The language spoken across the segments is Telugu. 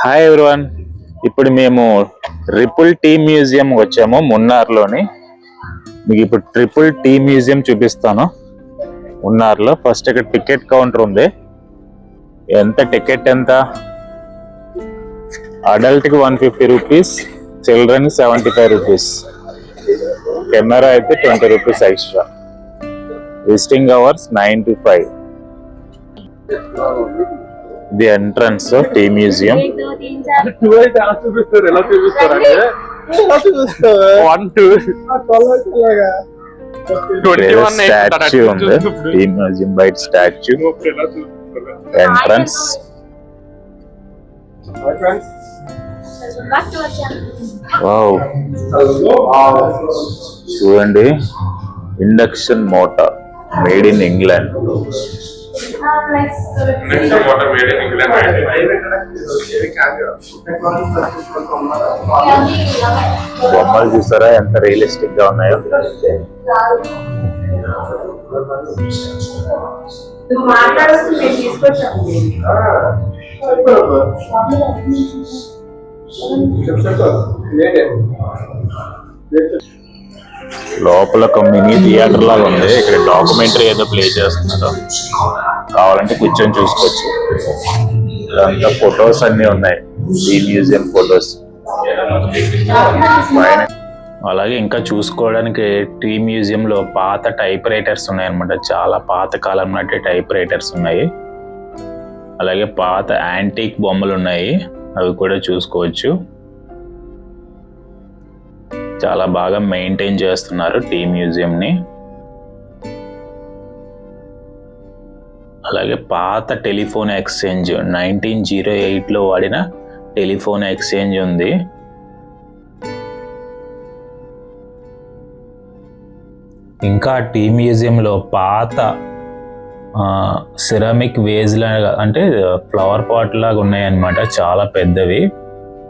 హాయ్ ఎవ్రీవన్ ఇప్పుడు మేము ట్రిపుల్ టీ మ్యూజియం వచ్చాము మున్నార్లోని. మీకు ఇప్పుడు ట్రిపుల్ టీ మ్యూజియం చూపిస్తాను. మున్నార్లో ఫస్ట్ ఇక్కడ టికెట్ కౌంటర్ ఉంది. ఎంత టికెట్ ఎంత? అడల్ట్కి one fifty rupees children seventy five rupees camera అయితే twenty rupees extra visiting hours nine to five the entrance tea museum. Statue ఉంది. టీ మ్యూజియం బయట స్టాచ్యూ ఎంట్రన్స్ చూడండి. Induction motor made in England water made in England బొమ్మలు చూసారా? ఎంత రియలిస్టిక్గా ఉన్నాయో? లోపల ఒక మినీ థియేటర్ లాగా ఉంది. ఇక్కడ డాక్యుమెంటరీ ఏదో ప్లే చేస్తున్నారు. కావాలంటే కూర్చొని చూసుకోవచ్చు. ఇదంతా ఫొటోస్ అన్ని ఉన్నాయి. ఈ మ్యూజియం ఫొటోస్. అలాగే ఇంకా చూసుకోవడానికి టీ మ్యూజియంలో పాత టైప్ రైటర్స్ ఉన్నాయి అనమాట చాలా పాత కాలం నాటి టైప్ రైటర్స్ ఉన్నాయి. అలాగే పాత యాంటీక్ బొమ్మలు ఉన్నాయి. అవి కూడా చూసుకోవచ్చు. చాలా బాగా మెయింటైన్ చేస్తున్నారు టీ మ్యూజియంని. అలాగే పాత టెలిఫోన్ ఎక్స్చేంజ్ నైన్టీన్ జీరో ఎయిట్లో వాడిన టెలిఫోన్ ఎక్స్చేంజ్ ఉంది. ఇంకా టీ మ్యూజియంలో పాత సిరామిక్ వేజ్ లాగా అంటే ఫ్లవర్ పాట్ లాగా ఉన్నాయన్నమాట చాలా పెద్దవి.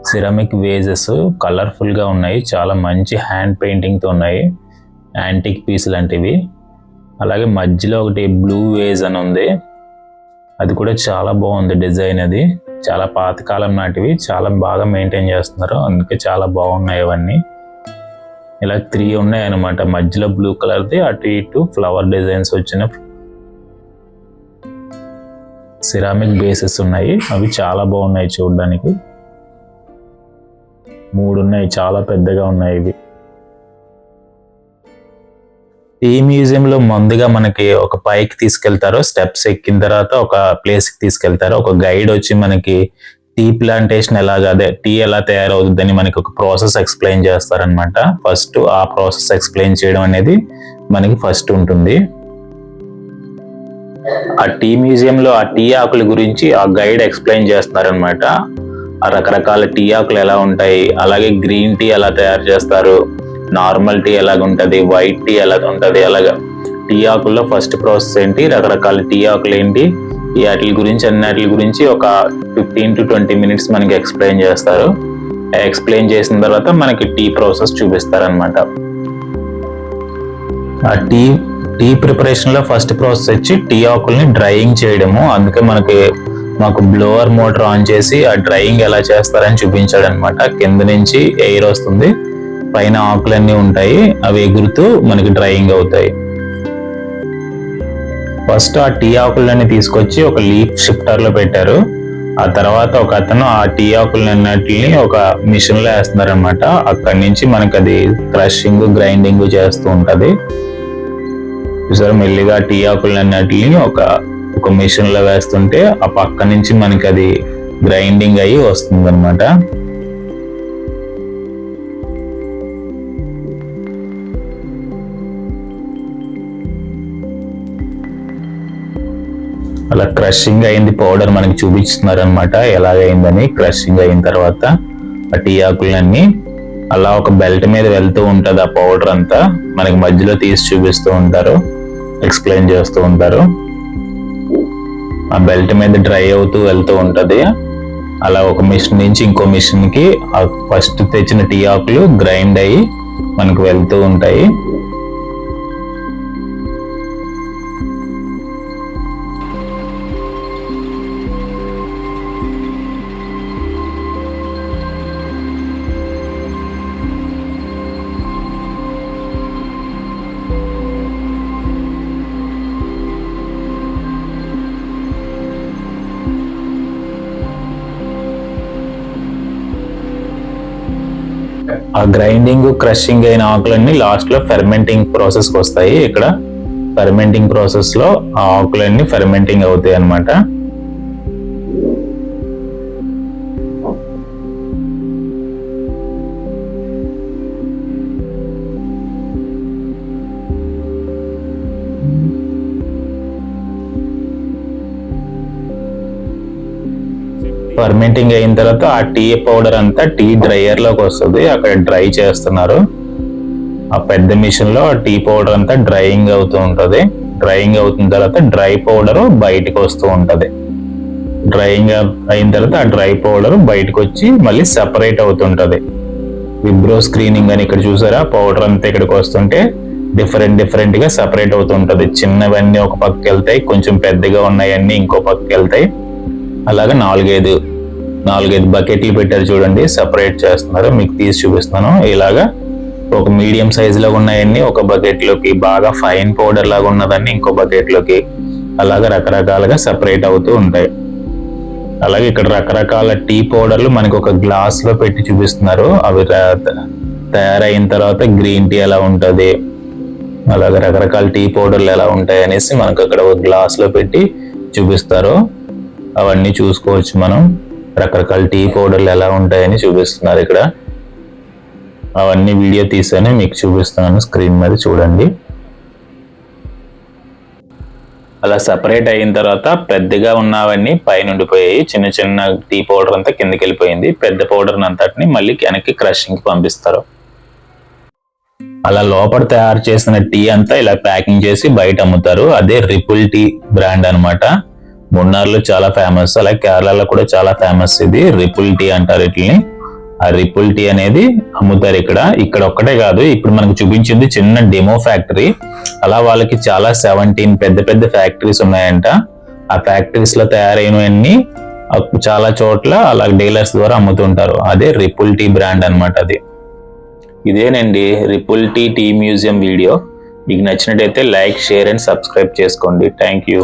సిరామిక్ వేజెస్ కలర్ఫుల్గా ఉన్నాయి చాలా మంచి హ్యాండ్ పెయింటింగ్తో ఉన్నాయి యాంటిక్ పీస్ లాంటివి. అలాగే మధ్యలో ఒకటి బ్లూ వేజ్ అని ఉంది. అది కూడా చాలా బాగుంది డిజైన్ అది. చాలా పాతకాలం నాటివి చాలా బాగా మెయింటైన్ చేస్తున్నారు. అందుకే చాలా బాగున్నాయి అవన్నీ ఇలా త్రీ ఉన్నాయి అనమాట మధ్యలో బ్లూ కలర్ది అటు ఇటు ఫ్లవర్ డిజైన్స్ వచ్చిన సిరామిక్ బేసెస్ ఉన్నాయి. అవి చాలా బాగున్నాయి చూడడానికి. మూడు ఉన్నాయి చాలా పెద్దగా ఉన్నాయి ఇవి. ఈ మ్యూజియంలో ముందుగా మనకి ఒక పైకి తీసుకెళ్తారు స్టెప్స్ ఎక్కిన తర్వాత ఒక ప్లేస్కి తీసుకెళ్తారు. ఒక గైడ్ వచ్చి మనకి టీ ప్లాంటేషన్ ఎలాగా అదే టీ ఎలా తయారవుతుందని మనకి ఒక ప్రాసెస్ ఎక్స్ప్లెయిన్ చేస్తారనమాట ఫస్ట్ ఆ ప్రాసెస్ ఎక్స్ప్లెయిన్ చేయడం అనేది మనకి ఫస్ట్ ఉంటుంది. ఆ టీ మ్యూజియంలో ఆ టీ ఆకుల గురించి ఆ గైడ్ ఎక్స్ప్లెయిన్ చేస్తున్నారనమాట ఆ రకరకాల టీ ఆకులు ఎలా ఉంటాయి అలాగే గ్రీన్ టీ ఎలా తయారు చేస్తారు నార్మల్ టీ ఎలాగుంటుంది? వైట్ టీ ఎలాగుంటుంది? ఉంటది అలాగా. టీ ఆకుల్లో ఫస్ట్ ప్రాసెస్ ఏంటి? రకరకాల టీ ఆకులు ఏంటి ఈ వాటి గురించి అన్నిటి గురించి ఒక ఫిఫ్టీన్ టు ట్వంటీ మినిట్స్ మనకి ఎక్స్ప్లెయిన్ చేస్తారు. ఎక్స్ప్లెయిన్ చేసిన తర్వాత మనకి టీ ప్రాసెస్ చూపిస్తారనమాట ఆ టీ టీ ప్రిపరేషన్లో ఫస్ట్ ప్రాసెస్ వచ్చి టీ ఆకుల్ని డ్రైయింగ్ చేయడము. అందుకే మనకి మాకు బ్లోవర్ మోటార్ ఆన్ చేసి ఆ డ్రైయింగ్ ఎలా చేస్తారని చూపించాడు అనమాట కింద నుంచి ఎయిర్ వస్తుంది. పైన ఆకులన్నీ ఉంటాయి అవి ఎగురుతూ మనకి డ్రైయింగ్ అవుతాయి. ఫస్ట్ ఆ టీ ఆకులన్నీ తీసుకొచ్చి ఒక లీఫ్ షిఫ్టర్లో పెట్టారు. ఆ తర్వాత ఒక అతను ఆ టీ ఆకులన్నిటిని ఒక మిషన్లో వేస్తున్నారనమాట వేస్తున్నారు అనమాట అక్కడి నుంచి మనకి అది క్రషింగ్ గ్రైండింగ్ చేస్తూ ఉంటుంది. చూసారు మెల్లిగా టీ ఆకులన్నిటిని ఒక ఒక మిషన్లో వేస్తుంటే ఆ పక్క నుంచి మనకి అది గ్రైండింగ్ అయ్యి వస్తుంది అనమాట అలా క్రషింగ్ అయింది పౌడర్ మనకి చూపిస్తున్నారు అనమాట ఎలాగైందని క్రషింగ్ అయిన తర్వాత ఆ టీ ఆకులన్నీ అలా ఒక బెల్ట్ మీద వెళ్తూ ఉంటుంది ఆ పౌడర్ అంతా. మనకి మధ్యలో తీసి చూపిస్తూ ఉంటారు ఎక్స్ప్లెయిన్ చేస్తూ ఉంటారు. ఆ బెల్ట్ మీద డ్రై అవుతూ వెళ్తూ ఉంటుంది. అలా ఒక మిషన్ నుంచి ఇంకో మిషన్కి ఆ ఫస్ట్ తెచ్చిన టీ ఆకులు గ్రైండ్ అయ్యి మనకు వెళ్తూ ఉంటాయి. ఆ గ్రైండింగ్ క్రషింగ్ అయిన ఆకులన్నీ లాస్ట్లో ఫెర్మెంటింగ్ ప్రాసెస్కి వస్తాయి. ఇక్కడ ఫెర్మెంటింగ్ ప్రాసెస్లో ఆ ఆకులన్నీ ఫెర్మెంటింగ్ అవుతాయి అనమాట ఫర్మెంటింగ్ అయిన తర్వాత ఆ టీ పౌడర్ అంతా టీ డ్రైయర్లోకి వస్తుంది. అక్కడ డ్రై చేస్తున్నారు. ఆ పెద్ద మిషన్లో ఆ టీ పౌడర్ అంతా డ్రైయింగ్ అవుతూ ఉంటుంది. డ్రైయింగ్ అవుతున్న తర్వాత డ్రై పౌడర్ బయటకు వస్తూ ఉంటుంది. డ్రైయింగ్ అయిన తర్వాత ఆ డ్రై పౌడర్ బయటకు వచ్చి మళ్ళీ సెపరేట్ అవుతుంటుంది విబ్రో స్క్రీనింగ్ అని ఇక్కడ చూసారా? పౌడర్ అంతా ఇక్కడికి వస్తుంటే డిఫరెంట్ డిఫరెంట్గా సపరేట్ సెపరేట్ అవుతుంటది చిన్నవన్నీ ఒక పక్కకి వెళ్తాయి కొంచెం పెద్దగా ఉన్నాయన్నీ ఇంకో పక్కకి వెళ్తాయి. అలాగే నాలుగైదు నాలుగైదు బకెట్లు పెట్టారు చూడండి సపరేట్ చేస్తున్నారు మీకు తీసి చూపిస్తున్నాను. ఇలాగా ఒక మీడియం సైజులో ఉన్నాయండి ఉన్నాయన్నీ ఒక బకెట్లోకి బాగా ఫైన్ పౌడర్ లాగా ఉన్నదాన్ని ఇంకో బకెట్లోకి అలాగే రకరకాలుగా సపరేట్ అవుతూ ఉంటాయి. అలాగే ఇక్కడ రకరకాల టీ పౌడర్లు మనకు ఒక గ్లాస్లో పెట్టి చూపిస్తున్నారు. అవి తయారైన తర్వాత గ్రీన్ టీ ఎలా ఉంటుంది అలాగే రకరకాల టీ పౌడర్లు ఎలా ఉంటాయి అనేసి మనకు అక్కడ ఒక గ్లాస్లో పెట్టి చూపిస్తారు. అవన్నీ చూసుకోవచ్చు మనం. రకరకాల టీ పౌడర్లు ఎలా ఉంటాయని చూపిస్తున్నారు ఇక్కడ. అవన్నీ వీడియో తీసాను మీకు చూపిస్తున్నాను స్క్రీన్ మీద చూడండి. అలా సపరేట్ అయిన తర్వాత పెద్దగా ఉన్నవన్నీ పైన ఉండిపోయాయి చిన్న చిన్న టీ పౌడర్ అంతా కిందకి వెళ్ళిపోయింది. పెద్ద పౌడర్ అంతటిని మళ్ళీ వెనక్కి క్రషింగ్కి పంపిస్తారు. అలా లోపల తయారు చేసిన టీ అంతా ఇలా ప్యాకింగ్ చేసి బయట అమ్ముతారు. అదే రిపుల్ టీ బ్రాండ్ అనమాట మున్నార్లో చాలా ఫేమస్ అలాగే కేరళలో కూడా చాలా ఫేమస్ ఇది. రిపుల్ టీ అంటారు వీటిని ఆ రిపుల్ టీ అనేది అమ్ముతారు ఇక్కడ. ఇక్కడ ఒక్కటే కాదు ఇప్పుడు మనకు చూపించింది చిన్న డెమో ఫ్యాక్టరీ అలా వాళ్ళకి చాలా సెవెంటీన్ పెద్ద పెద్ద ఫ్యాక్టరీస్ ఉన్నాయంట. ఆ ఫ్యాక్టరీస్లో తయారైనవన్నీ చాలా చోట్ల అలా డీలర్స్ ద్వారా అమ్ముతుంటారు. అదే రిపుల్ టీ బ్రాండ్ అన్నమాట అది. ఇదేనండి ripple tea tea museum video మీకు నచ్చినట్టయితే లైక్ షేర్ అండ్ సబ్స్క్రైబ్ చేసుకోండి. Thank you